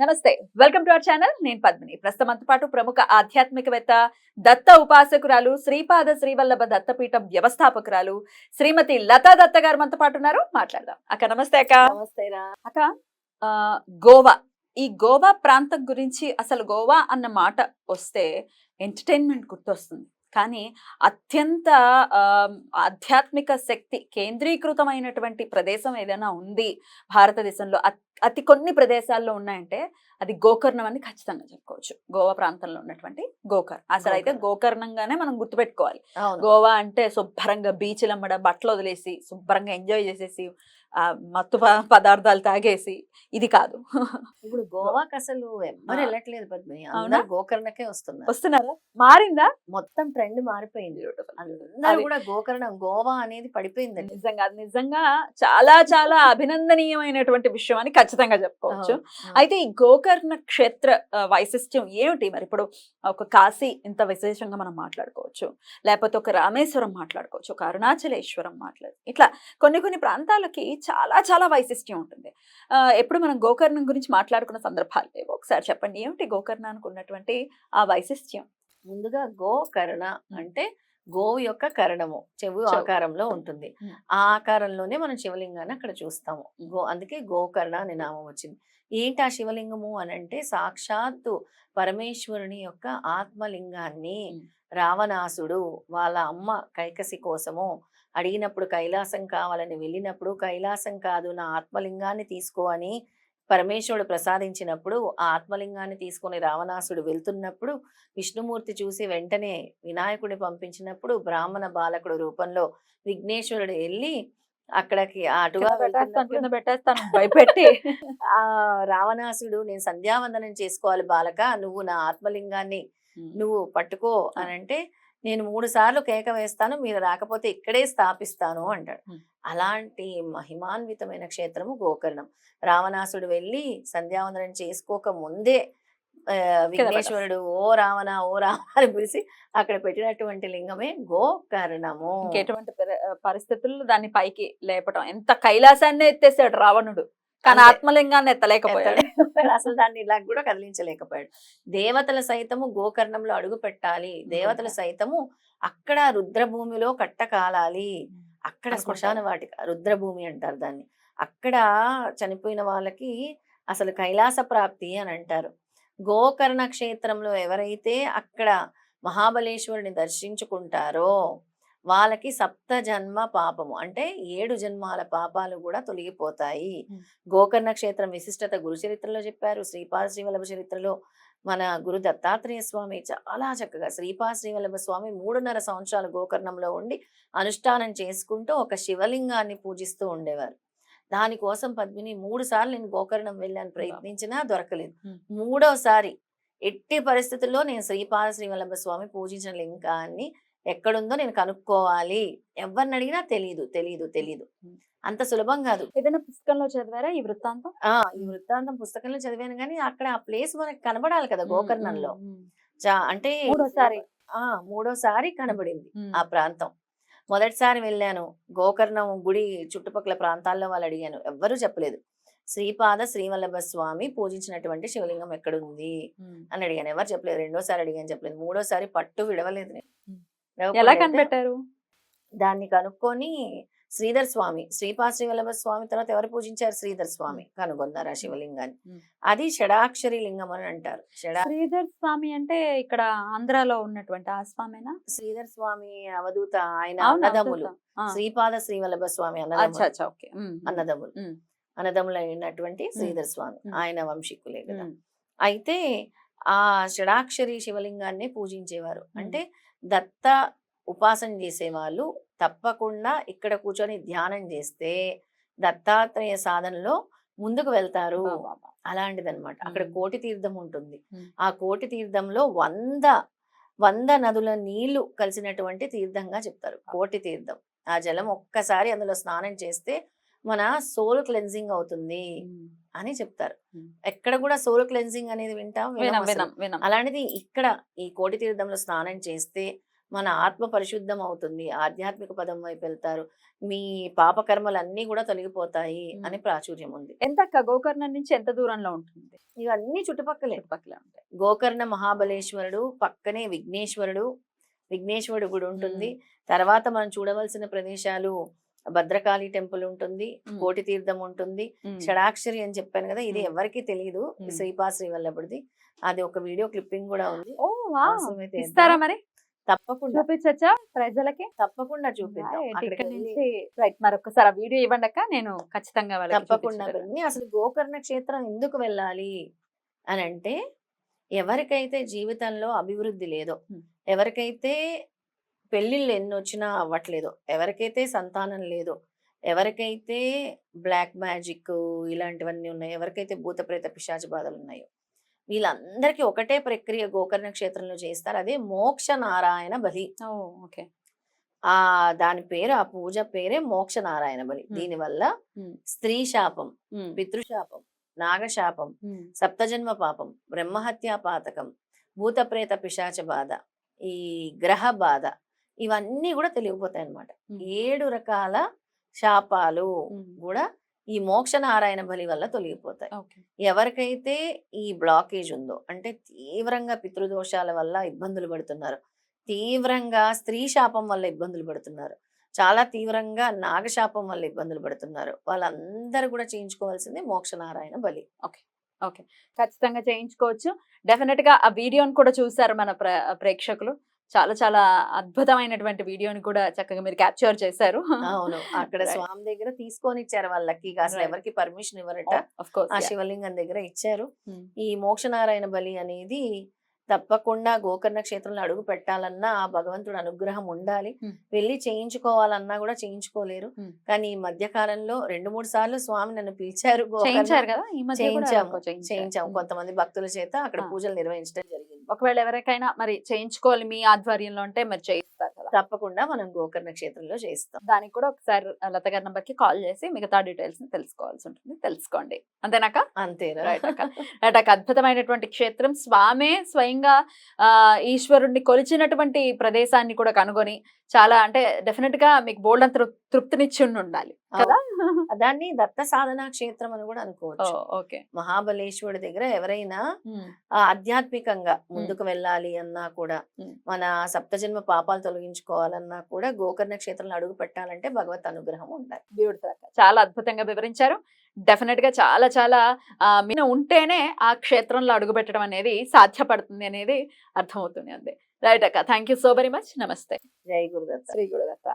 నమస్తే. Welcome to our channel నేను పద్మిని. ప్రస్తుతం పాటు ప్రముఖ ఆధ్యాత్మికవేత్త దత్త ఉపాసకురాలు శ్రీపాద శ్రీవల్లభ దత్తపీఠం వ్యవస్థాపకురాలు శ్రీమతి లతా దత్త గారు మనతో పాటు ఉన్నారు. మాట్లాడదాం. అక్క నమస్తే అక్క. నమస్తేరా అక్క ఆ, గోవా. ఈ గోవా ప్రాంతం గురించి అసలు గోవా అన్న మాట వస్తే ఎంటర్టైన్మెంట్ గుర్తొస్తుంది. కానీ అత్యంత ఆధ్యాత్మిక శక్తి కేంద్రీకృతమైనటువంటి ప్రదేశం ఏదైనా ఉంది భారతదేశంలో అత్- కొన్ని ప్రదేశాల్లో ఉన్నాయంటే అది గోకర్ణం అని ఖచ్చితంగా చెప్పుకోవచ్చు. గోవా ప్రాంతంలో ఉన్నటువంటి గోకర్ అసలు అయితే గోకర్ణం. గోకర్ణంగానే మనం గుర్తుపెట్టుకోవాలి. గోవా అంటే శుభ్రంగా బీచ్లు అమ్మడ బట్టలు వదిలేసి శుభ్రంగా ఎంజాయ్ చేసేసి మత్తు పదార్థాలు తాగేసి ఇది కాదు. ఇప్పుడు గోవాకి అసలు ఎవ్వరు. వెళ్ళట్లేదు అవునా? గోకర్ణకే వస్తున్నారు. వస్తున్నారా? మారిందా? మొత్తం ట్రెండ్ మారిపోయింది. అందరూ అది- కూడా గోకర్ణం గోవా అనేది పడిపోయింది నిజంగా అది నిజంగా చాలా చాలా అభినందనీయమైనటువంటి విషయం అని ఖచ్చితంగా చెప్పుకోవచ్చు. అయితే ఈ గోకర్ణ క్షేత్ర వైశిష్ట్యం ఏమిటి? మరి ఇప్పుడు ఒక కాశీ ఇంత విశేషంగా మనం మాట్లాడుకోవచ్చు. లేకపోతే ఒక రామేశ్వరం మాట్లాడుకోవచ్చు ఒక అరుణాచలేశ్వరం మాట్లాడు ఇట్లా కొన్ని కొన్ని ప్రాంతాలకి చాలా చాలా వైశిష్ట్యం ఉంటుంది. ఆ, ఎప్పుడు మనం గోకర్ణం గురించి మాట్లాడుకున్న సందర్భాలు లేవు. ఒకసారి చెప్పండి ఏమిటి గోకర్ణానికి ఉన్నటువంటి ఆ వైశిష్ట్యం? ముందుగా గోకర్ణ అంటే గోవు యొక్క కరణము చెవు. ఆకారంలో ఉంటుంది. ఆ ఆకారంలోనే మనం శివలింగాన్ని అక్కడ చూస్తాము. గో అందుకే గోకర్ణ అని నామం వచ్చింది. ఏంటి ఆ శివలింగము అని అంటే సాక్షాత్తు పరమేశ్వరుని యొక్క ఆత్మలింగాన్ని. రావణాసుడు వాళ్ళ అమ్మ కైకసి కోసము అడిగినప్పుడు కైలాసం కావాలని వెళ్ళినప్పుడు కైలాసం కాదు నా ఆత్మలింగాన్ని తీసుకో అని పరమేశ్వరుడు ప్రసాదించినప్పుడు ఆ ఆత్మలింగాన్ని తీసుకొని రావణాసుడు వెళ్తున్నప్పుడు విష్ణుమూర్తి చూసి వెంటనే వినాయకుడిని పంపించినప్పుడు బ్రాహ్మణ బాలకుడు రూపంలో విఘ్నేశ్వరుడు వెళ్ళి అక్కడికి అటుగా పెట్టేస్తాను భయపెట్టి. ఆ రావణాసుడు నేను సంధ్యావందనం చేసుకోవాలి బాలక నువ్వు నా ఆత్మలింగాన్ని నువ్వు పట్టుకో అని అంటే నేను మూడు సార్లు కేక వేస్తాను మీరు రాకపోతే ఇక్కడే స్థాపిస్తాను అంటాడు. అలాంటి మహిమాన్వితమైన క్షేత్రము గోకర్ణం. రావణాసుడు వెళ్ళి సంధ్యావందనం చేసుకోక ముందే విఘ్నేశ్వరుడు ఓ రావణ ఓ రావణ అని పిలిచి అక్కడ పెట్టినటువంటి లింగమే గోకర్ణము. పరి- పరిస్థితుల్లో దాన్ని పైకి లేపటం. ఎంత కైలాసాన్ని ఎత్తేసాడు రావణుడు. కానీ. ఆత్మలింగాన్ని ఎత్తలేకపోయాడు. అసలు దాన్ని ఇలా కూడా కదిలించలేకపోయాడు. దేవతల సైతము గోకర్ణంలో అడుగు పెట్టాలి. దేవతల సైతము అక్కడ రుద్రభూమిలో కట్ట కాలాలి అక్కడ. శ్మశాన వాటిక రుద్రభూమి అంటారు దాన్ని. అక్కడ చనిపోయిన వాళ్ళకి అసలు కైలాస ప్రాప్తి అని అంటారు. గోకర్ణ క్షేత్రంలో ఎవరైతే అక్కడ మహాబలేశ్వరుని దర్శించుకుంటారో వాళ్ళకి సప్త జన్మ పాపము. అంటే ఏడు జన్మాల పాపాలు కూడా తొలగిపోతాయి. గోకర్ణ క్షేత్రం విశిష్టత గురు చరిత్రలో చెప్పారు. శ్రీపాద శ్రీవల్లభ చరిత్రలో మన గురు దత్తాత్రేయ స్వామి చాలా చక్కగా శ్రీపాద శ్రీవల్లభ స్వామి మూడున్నర సంవత్సరాలు గోకర్ణంలో ఉండి అనుష్ఠానం చేసుకుంటూ ఒక శివలింగాన్ని పూజిస్తూ ఉండేవారు. దానికోసం పద్మిని మూడు సార్లు నేను గోకర్ణం వెళ్ళాను ప్రయత్నించినా దొరకలేదు. మూడవసారి ఎట్టి పరిస్థితుల్లో నేను శ్రీపాద శ్రీవల్లభ స్వామి పూజించిన లింగాన్ని ఎక్కడుందో నేను కనుక్కోవాలి. ఎవరిని అడిగినా తెలియదు తెలియదు తెలియదు. అంత సులభం కాదు. ఏదైనా పుస్తకంలో చదివారా ఈ వృత్తాంతం? ఆ! ఈ వృత్తాంతం పుస్తకంలో చదివాను కానీ అక్కడ ఆ ప్లేస్ మనకి కనబడాలి కదా గోకర్ణంలో. అంటే మూడోసారి. ఆ! మూడోసారి కనబడింది. ఆ ప్రాంతం. మొదటిసారి వెళ్ళాను. గోకర్ణం గుడి చుట్టుపక్కల ప్రాంతాల్లో వాళ్ళు అడిగాను. ఎవ్వరూ చెప్పలేదు. శ్రీపాద శ్రీవల్లభ స్వామి పూజించినటువంటి శివలింగం ఎక్కడుంది. అని అడిగాను. ఎవరు చెప్పలేదు. రెండోసారి అడిగాను చెప్పలేదు. మూడోసారి పట్టు విడవలేదు నేను. ఎలా కనిపెట్టారు? దాన్ని కనుక్కొని శ్రీధర్ స్వామి శ్రీపాద శ్రీవల్లభ స్వామి తర్వాత ఎవరు పూజించారు? శ్రీధర్ స్వామి కనుగొన్నారు ఆ శివలింగాన్ని. అది షడాక్షరి లింగం అని అంటారు. శ్రీధర్ స్వామి అంటే ఇక్కడ ఆంధ్రాలో ఉన్నటువంటి ఆ స్వామినా? శ్రీధర్ స్వామి అవధూత ఆయన? అన్నదమ్ములు? ఆ. శ్రీపాద శ్రీవల్లభ స్వామి అన్నదమ్ములు. అన్నదమ్ములు. ఉమ్. అన్నదమ్ములు అయినటువంటి శ్రీధర్ స్వామి. ఆయన వంశీకులే కదా. అయితే ఆ షడాక్షరి శివలింగాన్ని పూజించేవారు. అంటే దత్త ఉపాసన చేసేవాళ్ళు తప్పకుండా ఇక్కడ కూర్చొని ధ్యానం చేస్తే దత్తాత్రేయ సాధనలో ముందుకు వెళ్తారు. అలాంటిదన్నమాట అక్కడ. కోటి తీర్థం ఉంటుంది. ఆ కోటి తీర్థంలో వంద వంద నదుల నీళ్ళు కలిసినటువంటి తీర్థంగా చెప్తారు కోటి తీర్థం ఆ జలం ఒక్కసారి అందులో స్నానం చేస్తే మన సోల్ క్లెన్జింగ్ అవుతుంది. అని చెప్తారు. ఎక్కడ కూడా సోల్ క్లెన్జింగ్ అనేది వింటాం అలాంటిది ఇక్కడ ఈ కోటి తీర్థంలో స్నానం చేస్తే మన ఆత్మ పరిశుద్ధం అవుతుంది ఆధ్యాత్మిక పదం వైపు వెళ్తారు మీ పాపకర్మలన్నీ కూడా తొలగిపోతాయి. అని ప్రాచుర్యం ఉంది. ఎంత గోకర్ణం నుంచి ఎంత దూరంలో ఉంటుంది? ఇవన్నీ చుట్టుపక్కలే. చుట్టుపక్కల ఉంటాయి. గోకర్ణ మహాబలేశ్వరుడు పక్కనే విఘ్నేశ్వరుడు విఘ్నేశ్వరుడు గుడి ఉంటుంది. తర్వాత మనం చూడవలసిన ప్రదేశాలు భద్రకాళి టెంపుల్ ఉంటుంది. కోటి తీర్థం ఉంటుంది. షడాక్షరి అని చెప్పాను కదా ఇది. ఎవరికి తెలియదు. శ్రీపా శ్రీవల్లభుడిది అది ఒక వీడియో క్లిప్పింగ్ కూడా ఉంది ఇస్తారా. మరి తప్పకుండా చూపించచ్చా ప్రజలకి తప్పకుండా చూపిద్దాం మరొకసారి ఆ వీడియో ఇవ్వండి అక్క నేను ఖచ్చితంగా తప్పకుండా అసలు గోకర్ణ క్షేత్రం ఎందుకు వెళ్ళాలి అని అంటే ఎవరికైతే జీవితంలో అభివృద్ధి లేదో. ఎవరికైతే పెళ్ళిళ్ళు ఎన్ని వచ్చినా అవ్వట్లేదో ఎవరికైతే సంతానం లేదో ఎవరికైతే బ్లాక్ మ్యాజిక్ ఇలాంటివన్నీ ఉన్నాయో ఎవరికైతే భూత ప్రేత పిశాచ బాధలు ఉన్నాయో వీళ్ళందరికీ ఒకటే ప్రక్రియ గోకర్ణ క్షేత్రంలో చేస్తారు అదే మోక్ష నారాయణ బలి ఓకే ఆ దాని పేరు ఆ పూజ పేరే మోక్ష నారాయణ బలి. దీనివల్ల. స్త్రీ శాపం. పితృశాపం నాగశాపం. సప్తజన్మ పాపం బ్రహ్మహత్యా పాతకం భూతప్రేత పిశాచ బాధ ఈ గ్రహ బాధ ఇవన్నీ కూడా తెలియపోతాయి అన్నమాట ఉమ్. ఏడు రకాల శాపాలు. కూడా ఈ మోక్ష నారాయణ బలి వల్ల తొలగిపోతాయి. ఓకే. ఎవరికైతే ఈ బ్లాకేజ్ ఉందో అంటే తీవ్రంగా పితృదోషాల వల్ల ఇబ్బందులు పడుతున్నారు తీవ్రంగా స్త్రీ శాపం వల్ల ఇబ్బందులు పడుతున్నారు చాలా తీవ్రంగా నాగశాపం వల్ల ఇబ్బందులు పడుతున్నారు వాళ్ళందరూ కూడా చేయించుకోవాల్సింది మోక్ష నారాయణ బలి. ఖచ్చితంగా చేయించుకోవచ్చు. డెఫినెట్గా ఆ వీడియోని కూడా చూసారు మన ప్ర- ప్రేక్షకులు. చాలా చాలా అద్భుతమైనటువంటి వీడియోని కూడా చక్కగా మీరు క్యాప్చర్ చేశారు. అవును. అక్కడ. స్వామి దగ్గర తీసుకొని ఇచ్చారు వాళ్ళకి. అసలు. ఎవరికి పర్మిషన్ ఇవ్వరట. కోర్స్ ఆ శివలింగం దగ్గర ఇచ్చారు. ఈ మోక్షనారాయణ బలి అనేది తప్పకుండా గోకర్ణ క్షేత్రంలో అడుగు పెట్టాలన్నా ఆ భగవంతుడు అనుగ్రహం ఉండాలి. Hmm. వెళ్ళి చేయించుకోవాలన్నా కూడా చేయించుకోలేరు. Hmm. కానీ ఈ మధ్య కాలంలో రెండు మూడు సార్లు స్వామి నన్ను పిలిచారు చేయించాము. కొంతమంది భక్తుల చేత అక్కడ Ah. పూజలు నిర్వహించడం జరిగింది. ఒకవేళ ఎవరికైనా మరి చేయించుకోవాలి మీ ఆధ్వర్యంలో అంటే మరి చేయిస్తారు కదా. తప్పకుండా మనం గోకర్ణ క్షేత్రంలో చేయిస్తాం. దానికి కూడా ఒకసారి లత గారి నంబర్కి కాల్ చేసి మిగతా డీటెయిల్స్ని తెలుసుకోవాల్సి ఉంటుంది. తెలుసుకోండి. అంతేనాక? అక్క. రైట్ అక్క. అద్భుతమైనటువంటి క్షేత్రం. స్వామే స్వయంగా ఆ ఈశ్వరుణ్ణి కొలిచినటువంటి ప్రదేశాన్ని కూడా కనుగొని చాలా అంటే డెఫినెట్గా మీకు బోల్డ్ అంత తృప్తినిచ్చి ఉండి ఉండాలి కదా దాన్ని దత్త సాధనా క్షేత్రం అని కూడా అనుకోవచ్చు. ఓకే. మహాబలేశ్వరుడి దగ్గర ఎవరైనా ఆధ్యాత్మికంగా ముందుకు వెళ్ళాలి అన్నా కూడా. మన సప్తజన్మ పాపాలు తొలగించుకోవాలన్నా కూడా గోకర్ణ క్షేత్రంలో అడుగు పెట్టాలంటే భగవత్ అనుగ్రహం ఉండాలి. అక్క చాలా అద్భుతంగా వివరించారు. డెఫినెట్గా చాలా చాలా మీన ఉంటేనే ఆ క్షేత్రంలో అడుగు పెట్టడం అనేది సాధ్యపడుతుంది అనేది అర్థమవుతుంది అంతే. రైట్ అక్క thank you so very much నమస్తే జై గురుదత్త శ్రీ గురుదత్త